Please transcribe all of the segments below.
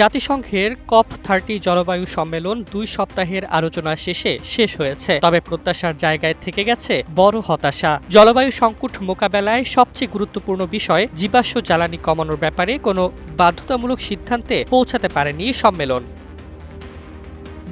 জাতিসংঘের কপ থার্টি জলবায়ু সম্মেলন দুই সপ্তাহের আলোচনা শেষে শেষ হয়েছে। তবে প্রত্যাশার জায়গায় থেকে গেছে বড় হতাশা। জলবায়ু সংকট মোকাবেলায় সবচেয়ে গুরুত্বপূর্ণ বিষয় জীবাশ্ম জ্বালানি কমানোর ব্যাপারে কোনো বাধ্যতামূলক সিদ্ধান্তে পৌঁছাতে পারেনি সম্মেলন।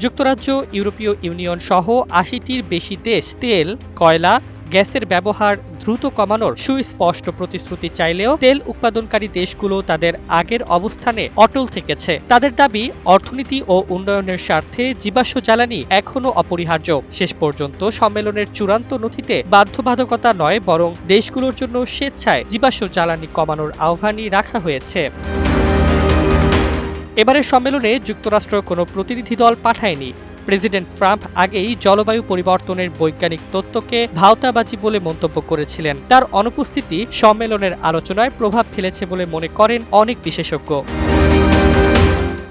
যুক্তরাজ্য, ইউরোপীয় ইউনিয়ন সহ আশিটির বেশি দেশ তেল, কয়লা, গ্যাসের ব্যবহার দ্রুত কমানোর সুস্পষ্ট প্রতিশ্রুতি চাইলেও তেল উৎপাদনকারী দেশগুলো তাদের আগের অবস্থানে অটল থেকেছে। তাদের দাবি, অর্থনীতি ও উন্নয়নের স্বার্থে জীবাশ্ম জ্বালানি এখনও অপরিহার্য। শেষ পর্যন্ত সম্মেলনের চূড়ান্ত নথিতে বাধ্যবাধকতা নয়, বরং দেশগুলোর জন্য স্বেচ্ছায় জীবাশ্ম জ্বালানি কমানোর আহ্বানই রাখা হয়েছে। এবারের সম্মেলনে যুক্তরাষ্ট্র কোনো প্রতিনিধি দল পাঠায়নি। প্রেসিডেন্ট ট্রাম্প আগেই জলবায়ু পরিবর্তনের বৈজ্ঞানিক তত্ত্বকে ভাওতাবাজি বলে মন্তব্য করেছিলেন। তার অনুপস্থিতি সম্মেলনের আলোচনায় প্রভাব ফেলেছে বলে মনে করেন অনেক বিশেষজ্ঞ।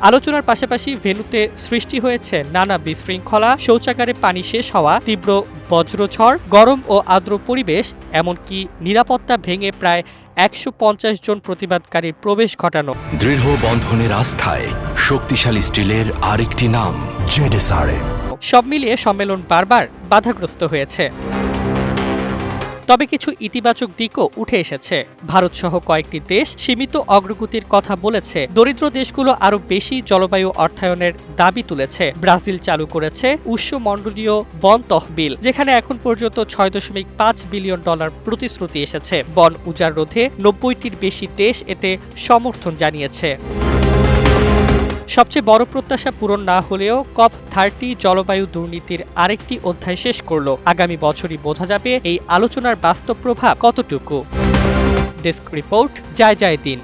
আলোচনার পাশাপাশি ভেন্যুতে সৃষ্টি হয়েছে নানা বিশৃঙ্খলা শৌচাগারে পানি শেষ হওয়া তীব্র বজ্রঝড় গরম ও আর্দ্র পরিবেশ এমনকি নিরাপত্তা ভেঙে প্রায় একশো পঞ্চাশ জন প্রতিবাদকারীর প্রবেশ ঘটানো। দৃঢ় বন্ধনের আস্থায় শক্তিশালী স্টিলের আরেকটি নাম জেডেসআরএম। সব মিলিয়ে সম্মেলন বারবার বাধাগ্রস্ত হয়েছে। তবে কিছু ইতিবাচক দিকও উঠে এসেছে। ভারতসহ কয়েকটি দেশ সীমিত অগ্রগতির কথা বলেছে। দরিদ্র দেশগুলো আরও বেশি জলবায়ু অর্থায়নের দাবি তুলেছে। ব্রাজিল চালু করেছে উষ্ণমণ্ডলীয় বন তহবিল, যেখানে এখন পর্যন্ত ছয় দশমিক পাঁচ বিলিয়ন ডলার প্রতিশ্রুতি এসেছে। বন উজাড় রোধে নব্বইটির বেশি দেশ এতে সমর্থন জানিয়েছে। সবচেয়ে বড় প্রত্যাশা পূরণ না হলেও কপ থার্টি জলবায়ু দুর্নীতির আরেকটি অধ্যায় শেষ করল। আগামী বছরই বোঝা যাবে এই আলোচনার বাস্তব প্রভাব কতটুকু। ডেস্ক রিপোর্ট যায় যায় দিন।